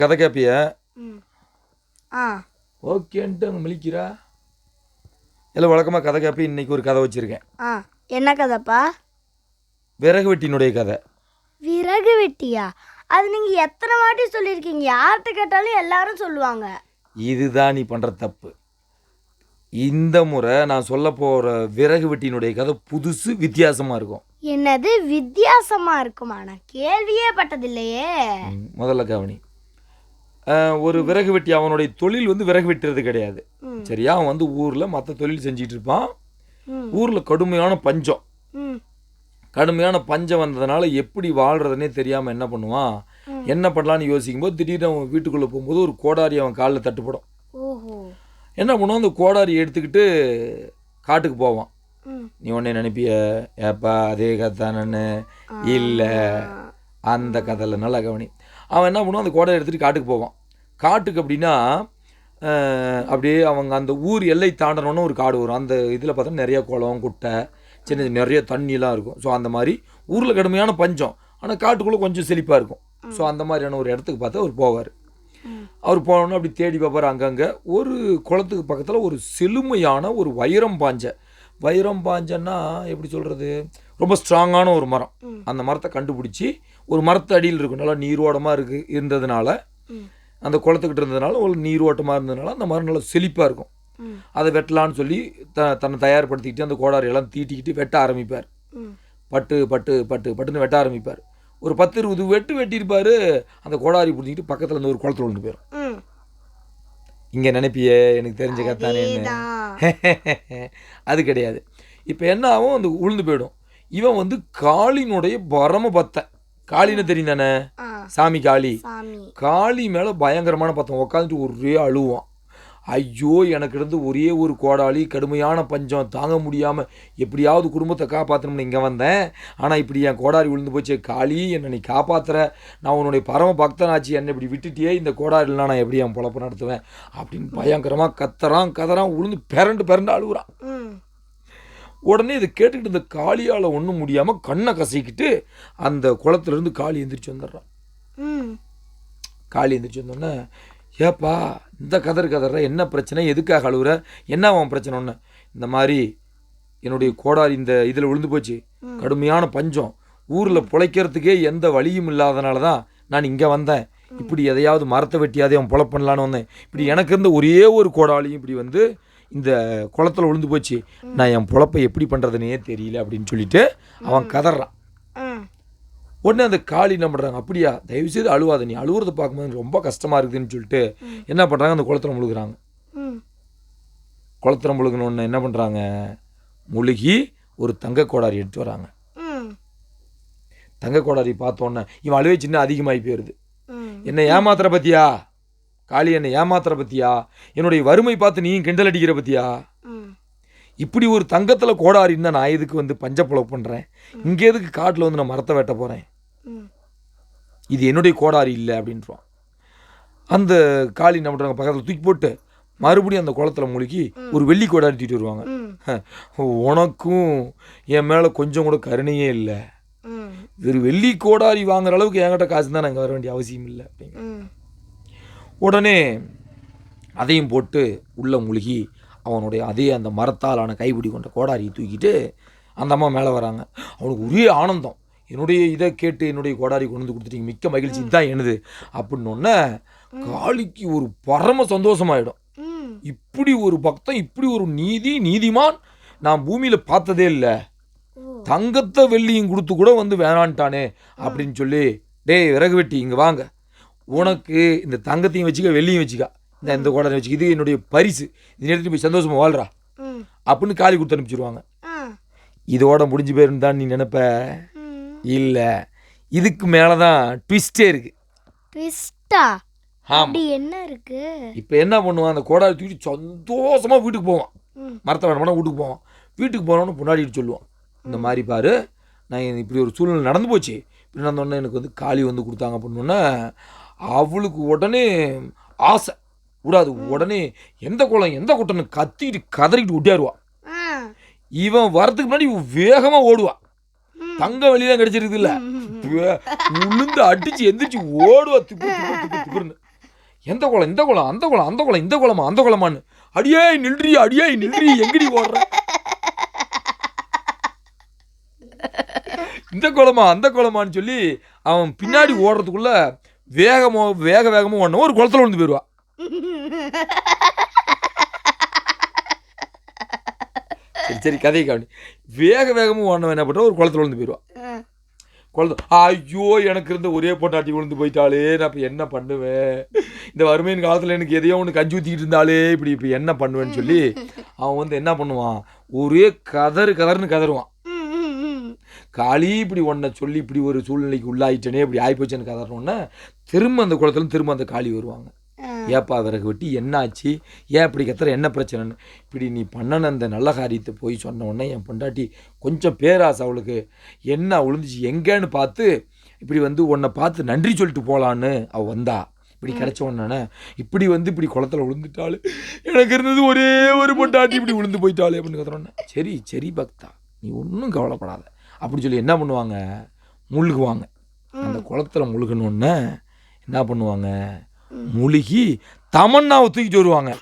கதை கேட்பிய ஆ. ஓகேன்ட்டு அங்கே மிளிக்கிறா? இல்லை வழக்கமாக கதை கேட்பி இன்னைக்கு ஒரு கதை வச்சுருக்கேன். ஆ. என்ன கதைப்பா? விறகு வெட்டினுடைய கதை. விறகு வெட்டியா? அது நீங்கள் எத்தனை வாட்டி சொல்லியிருக்கீங்க? யார்கிட்ட கேட்டாலும் எல்லாரும் சொல்லுவாங்க. இதுதான் நீ பண்ணுற தப்பு. இந்த முறை நான் சொல்ல போகிற விறகு வெட்டினுடைய கதை புதுசு வித்தியாசமாக இருக்கும். என்னது? வித்தியாசமாக இருக்குமா? நான் கேள்வியே பட்டதில்லையே. ம், முதல்ல கவனி. ஒரு விறகு வெட்டி அவனுடைய தொழில் வந்து விறகு வெட்டுறது கிடையாது. சரியா? அவன் வந்து ஊரில் மற்ற தொழில் செஞ்சிட்டு இருப்பான். ஊரில் கடுமையான பஞ்சம். கடுமையான பஞ்சம் வந்ததுனால எப்படி வாழ்கிறதுனே தெரியாமல் என்ன பண்ணுவான்? என்ன பண்ணலான்னு யோசிக்கும்போது திடீர்னு அவன் வீட்டுக்குள்ளே போகும்போது ஒரு கோடாரி அவன் காலில் தட்டுப்படும். என்ன பண்ணுவான்? அந்த கோடாரி எடுத்துக்கிட்டு காட்டுக்கு போவான். நீ உடனே நினைப்பிய? ஏப்பா அதே கதை தானே இல்லை. அந்த கதையில் நல்லா கவனி. அவன் என்ன பண்ணுவான்? அந்த கோடாரி எடுத்துகிட்டு காட்டுக்கு போவான். காட்டுக்கு அப்படின்னா அப்படியே அவங்க அந்த ஊர் எல்லை தாண்டணும்னு ஒரு காடு வரும். அந்த இதில் பார்த்தா நிறைய குளம் குட்டை சின்ன சின்ன நிறைய தண்ணிலாம் இருக்கும். ஸோ அந்த மாதிரி ஊரில் கடுமையான பஞ்சம். ஆனால் காட்டுக்குள்ளே கொஞ்சம் செழிப்பாக இருக்கும். ஸோ அந்த மாதிரியான ஒரு இடத்துக்கு பார்த்தா அவர் போவார். அவர் போனோன்னு அப்படி தேடி பார்ப்பார் அங்கங்கே. ஒரு குளத்துக்கு பக்கத்தில் ஒரு செழுமையான ஒரு வைரம் பாஞ்ச. வைரம் பாஞ்சன்னா எப்படி சொல்கிறது ரொம்ப ஸ்ட்ராங்கான ஒரு மரம். அந்த மரத்தை கண்டுபிடிச்சி ஒரு மரத்து அடியில் இருக்கும் நல்லா நீரோட்டமாக இருக்கு இருந்ததுனால அந்த குளத்துக்கிட்ட இருந்ததுனால ஒரு நீரோட்டமாக இருந்ததுனால அந்த மரம் நல்லா செழிப்பாக இருக்கும். அதை வெட்டலான்னு சொல்லி த தன்னை தயார்படுத்திக்கிட்டு அந்த கோடாரியெல்லாம் தீட்டிக்கிட்டு வெட்ட ஆரம்பிப்பார். பட்டு பட்டு பட்டு பட்டுன்னு வெட்ட ஆரம்பிப்பார். ஒரு பத்து இருபது வெட்டு வெட்டியிருப்பார் அந்த கோடாரி பிடிச்சிக்கிட்டு பக்கத்தில் இருந்து ஒரு குளத்துல விழுந்து போயிடும் இங்கே நினைப்பியே எனக்கு தெரிஞ்ச அதேதான். அது கிடையாது. இப்போ என்ன ஆகும்? அந்த உளுந்து போயிடும். இவன் வந்து காளினுடைய பரம பக்தன் காளின்னு தெரியும் தானே சாமி காளி. காளி மேலே பயங்கரமான பத்தம் உட்காந்துட்டு ஒரே அழுவான். ஐயோ எனக்கு இருந்து ஒரே ஒரு கோடாளி கடுமையான பஞ்சம். தாங்க முடியாமல் எப்படியாவது குடும்பத்தை காப்பாற்றணும்னு இங்கே வந்தேன். ஆனால் இப்படி என் கோடாரி விழுந்து போச்சு. காளி என்னை நீ காப்பாத்துற. நான் உன்னுடைய பரம பக்தனாச்சு. என்னை இப்படி விட்டுட்டியே இந்த கோடாரிலாம் நான் எப்படி என் பொழப்பு நடத்துவேன்? அப்படின்னு பயங்கரமாக கத்துறான் கதறான் உளுந்து பிறண்டு பிறண்டு அழுகுறான் உடனே இதை கேட்டுக்கிட்டு இந்த காளியால் ஒன்றும் முடியாமல் கண்ணை கசக்கிட்டு அந்த குளத்துலேருந்து காளி எந்திரிச்சு வந்துடுறான். காளி எந்திரிச்சு வந்தோடனே ஏப்பா இந்த கதர் கதற என்ன பிரச்சனை? எதுக்காக அழுகுற என்ன அவன் பிரச்சனை? ஒன்று இந்த மாதிரி என்னுடைய கோடாரி இந்த இதில் விழுந்து போச்சு. கடுமையான பஞ்சம். ஊரில் பிழைக்கிறதுக்கே எந்த வழியும் இல்லாதனால தான் நான் இங்கே வந்தேன். இப்படி எதையாவது மரத்தை வெட்டியாதே அவன் பொழப் பண்ணலான்னு வந்தேன். இப்படி எனக்கு இருந்த ஒரே ஒரு கோடாலியும் இப்படி வந்து இந்த குளத்துல விழுந்து போச்சு. நான் என் பொழப்பை எப்படி பண்ணுறதுனே தெரியல அப்படின்னு சொல்லிட்டு அவன் கதறான். உடனே அந்த காளி என்ன பண்ணுறாங்க அப்படியா தயவுசெய்து அழுவாத நீ அழுவுறத பார்க்கும்போது ரொம்ப கஷ்டமாக இருக்குதுன்னு சொல்லிட்டு என்ன பண்ணுறாங்க அந்த குளத்துல முழுகுறாங்க. குளத்துல முழுகினோடனே என்ன பண்ணுறாங்க முழுகி ஒரு தங்க கோடாரி எடுத்து வராங்க. தங்க கோடாரி பார்த்தோன்னே இவன் அழுவே சின்ன அதிகமாகி போயிடுது என்னை ஏமாத்துற பத்தியா? காளி என்னை ஏமாத்துற பத்தியா? என்னுடைய வறுமை பார்த்து நீயும் கிண்டல் அடிக்கிற பத்தியா? இப்படி ஒரு தங்கத்தில் கோடாரி இருந்தால் நான் எதுக்கு வந்து பஞ்சப்புலவு பண்ணுறேன் இங்கே எதுக்கு காட்டில் வந்து நான் மரத்தை வெட்ட போகிறேன் இது என்னுடைய கோடாரி இல்லை அப்படின்றான். அந்த காளி என்ன பண்ணுறாங்க பக்கத்தில் தூக்கி போட்டு மறுபடியும் அந்த குளத்துல முழுகி ஒரு வெள்ளி கோடாரி தூக்கிட்டு வருவாங்க. உனக்கும் என் மேலே கொஞ்சம் கூட கருணையே இல்லை. ம். ஒரு வெள்ளி கோடாரி வாங்குற அளவுக்கு என்கிட்ட காசு தான் நாங்கள் வர வேண்டிய அவசியம் இல்லை அப்படிங்க. உடனே அதையும் போட்டு உள்ள முழுகி அவனுடைய அதே அந்த மரத்தாலான கைப்பிடி கொண்ட கோடாரியை தூக்கிட்டு அந்த அம்மா மேலே வராங்க. அவனுக்கு ஒரே ஆனந்தம். என்னுடைய இதை கேட்டு என்னுடைய கோடாரி கொண்டு வந்து கொடுத்துட்டீங்க. மிக்க மகிழ்ச்சி. தான் எனது. அப்படின்னொன்னே காளிக்கு ஒரு பரம சந்தோஷமாயிடும். இப்படி ஒரு பக்தன் இப்படி ஒரு நீதி நீதிமான் நான் பூமியில் பார்த்ததே இல்லை. தங்கத்தை வெள்ளியும் கொடுத்து கூட வந்து வேணான்ட்டானே அப்படின்னு சொல்லி டேய் விறகு வெட்டி இங்கே வாங்க. உனக்கு இந்த தங்கத்தையும் வச்சுக்க வெள்ளியும் வச்சுக்க. இந்த இந்த கோடாரி வச்சுக்க. இது என்னுடைய பரிசு. இது எடுத்துட்டு போய் சந்தோஷமா வாழ்றா. அப்படின்னு காலி கொடுத்து அனுப்பிச்சிருவாங்க. ஆ. இதோட முடிஞ்சு போயிருந்து தான் நீ நினைப்ப. இல்லை. இதுக்கு மேலே தான் ட்விஸ்டே இருக்கு. ட்விஸ்டா அப்படி என்ன இருக்கு? இப்போ என்ன பண்ணுவான்? அந்த கோடாரி தூக்கிட்டு சந்தோஷமாக வீட்டுக்கு போவான். மரத்தை வேணாம் வீட்டுக்கு போவான். வீட்டுக்கு போனோன்னு பொண்டாடிட்டு சொல்லுவான். இந்த மாதிரி பாரு நான் இப்படி ஒரு சூழ்நிலை நடந்து போச்சு. இப்படி நடந்தோடனே எனக்கு வந்து காளி வந்து கொடுத்தாங்க அப்படின்னோடனே அவளுக்கு உடனே ஆசை. விடாது உடனே எந்த குளம் எந்த குட்டன்னு கத்திட்டு கதறிக்கிட்டு விட்டியாருவா ஆ. இவன் வரதுக்கு முன்னாடி வேகமாக ஓடுவா. தங்க வெளியே தான் கிடைச்சிருக்குது இல்லை. உளுந்து அடிச்சு எந்திரிச்சு ஓடுவா. திப்பு திப்பு திப்பு திப்புன்னு. எந்த குளம் இந்த குளம் அந்த குளம் அந்த குளம் இந்த குளமா அந்த குளமான்னு அடியே நில்றி அடியே நில்றி எங்கடி ஓடுற? இந்த குளமா அந்த குளமான்னு சொல்லி அவன் பின்னாடி ஓடுறதுக்குள்ள வேகமோ வேக வேகமோ ஓடணும் ஒரு குளத்துல விழுந்து போயிடுவா சரி சரி கதையை கவனி வேக வேகமும் ஓடணும் என்ன பண்ணுறோம் ஒரு குளத்துல விழுந்து போயிடுவா. குழந்தை ஐயோ எனக்கு இருந்த ஒரே பொண்டாட்டி விழுந்து போயிட்டாளே. நான் இப்போ என்ன பண்ணுவேன்? இந்த வறுமையின் காலத்தில் எனக்கு எதையோ ஒன்று கஞ்சி ஊற்றிக்கிட்டு இருந்தாலே இப்படி இப்போ என்ன பண்ணுவேன்னு சொல்லி அவன் வந்து என்ன பண்ணுவான்? ஒரே கதறு கதறுன்னு கதறுவான். ம். காளி இப்படி ஒன்றை சொல்லி இப்படி ஒரு சூழ்நிலைக்கு உள்ளாயிட்டனே இப்படி ஆகிப்போச்சுன்னு கதறணுன்னே திரும்ப அந்த குளத்துல திரும்ப அந்த காளி வருவாங்க. ஏப்பா விறகு வெட்டி என்ன ஆச்சு ஏன் இப்படி கத்துற? என்ன பிரச்சனைன்னு? இப்படி நீ பண்ணன அந்த நல்ல காரியத்தை போய் சொன்ன உடனே என் பொண்டாட்டி கொஞ்சம் பேராசை அவளுக்கு. என்ன விழுந்துச்சு எங்கேன்னு பார்த்து இப்படி வந்து உன்னை பார்த்து நன்றி சொல்லிட்டு போகலான்னு அவள் வந்தா. இப்படி கிடைச்ச உடனே இப்படி வந்து இப்படி குளத்துல விழுந்துட்டாள் எனக்கு இருந்தது ஒரே ஒரு பொண்டாட்டி இப்படி விழுந்து போயிட்டாளே அப்படின்னு கத்துறோன்னே சரி சரி பக்தா நீ ஒன்றும் கவலைப்படாத. அப்படி சொல்லி என்ன பண்ணுவாங்க? முழுகுவாங்க. அந்த குளத்துல முழுகணுன்னே என்ன பண்ணுவாங்க? முழுகி தமன்னாவை தூக்கிட்டு வருவாங்க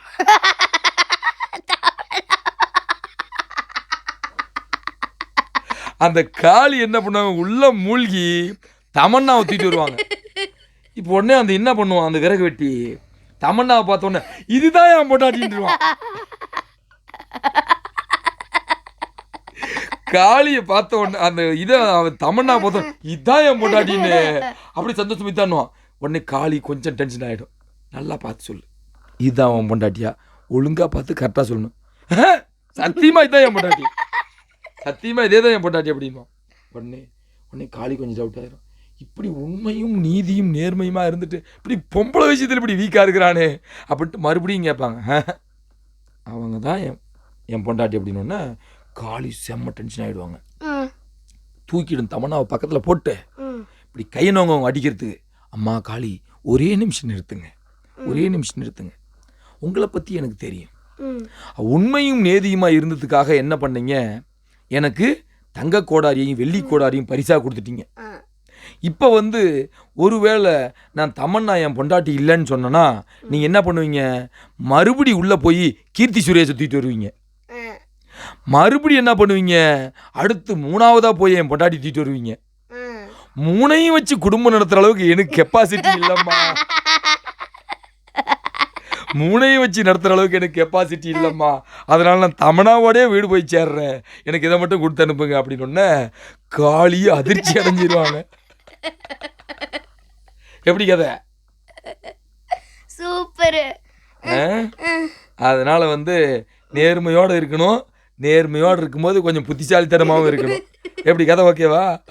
அந்த காளி என்ன பண்ணுவாங்க? உள்ள மூழ்கி தமன்னாவை தூக்கிட்டு வருவாங்க இப்போ உடனே அந்த என்ன பண்ணுவான்? அந்த விறகு வெட்டி தமன்னாவை பார்த்த உடனே இதுதான் என் பொண்டாட்டின்றான் காளியை பார்த்த உடனே அந்த இதை அவன் தமன்னா பார்த்த உடனே, இதான் என் பொண்டாட்டின்னு. அப்படி சந்தோஷம் இதான்னுவான். உடனே காளி கொஞ்சம் டென்ஷன் ஆகிடும் நல்லா பார்த்து சொல்லு. இதுதான் அவன் பொண்டாட்டியா? ஒழுங்கா பார்த்து கரெக்டாக சொல்லணும். "ஆஹ், சத்தியமா இதான் என் பொண்டாட்டி. சத்தியமா இதே தான் என் பொண்டாட்டி அப்படின்வான் உடனே உடனே காளி கொஞ்சம் டவுட் ஆயிரும். இப்படி உண்மையும் நீதியும் நேர்மையுமா இருந்துட்டு இப்படி பொம்பளை விஷயத்தில் இப்படி வீக்காக இருக்கிறானே அப்படின்ட்டு மறுபடியும் கேட்பாங்க. "ஆஹ், அவங்க தான் என் என் பொண்டாட்டி அப்படின்னோடனே காளி செம்ம டென்ஷன் ஆகிடுவாங்க தூக்கிடும் தமன்னாவை பக்கத்தில் போட்டு. இப்படி கையை நோங்க அவங்க அடிக்கிறதுக்கு. அம்மா காளி ஒரே நிமிஷம் நிறுத்துங்க. ஒரே நிமிஷம் நிறுத்துங்க. உங்களை பற்றி எனக்கு தெரியும். உண்மையும் நேதியுமா இருந்ததுக்காக என்ன பண்ணீங்க? எனக்கு தங்க கோடாரியையும் வெள்ளி கோடாரியும் பரிசாக கொடுத்துட்டீங்க. இப்போ வந்து ஒருவேளை நான் தமன்னா என் பொண்டாட்டி இல்லைன்னு சொன்னேன்னா நீங்கள் என்ன பண்ணுவீங்க? மறுபடி உள்ளே போய் கீர்த்தி சுரேஷை தூக்கிட்டு வருவீங்க. ஆ. மறுபடி என்ன பண்ணுவீங்க? அடுத்து மூணாவதாக போய் என் பொண்டாட்டி தூக்கிட்டு வருவீங்க. மூணையும் வச்சு குடும்பம் நடத்துற அளவுக்கு எனக்கு கெப்பாசிட்டி இல்லம்மா. மூணையும் வச்சு நடத்துற அளவுக்கு எனக்கு கெப்பாசிட்டி இல்லம்மா. அதனால நான் தமனாவோடய வீடு போய் சேர்றேன். எனக்கு இதை மட்டும் கொடுத்து அனுப்புங்க அப்படின்னு உடனே காளி அதிர்ச்சி அடைஞ்சிருவாங்க. எப்படி கதை? சூப்பரு? அதனால வந்து நேர்மையோட இருக்கணும். நேர்மையோடு இருக்கும்போது கொஞ்சம் புத்திசாலித்தனமாகவும் இருக்கணும். எப்படி கதை ஓகேவா?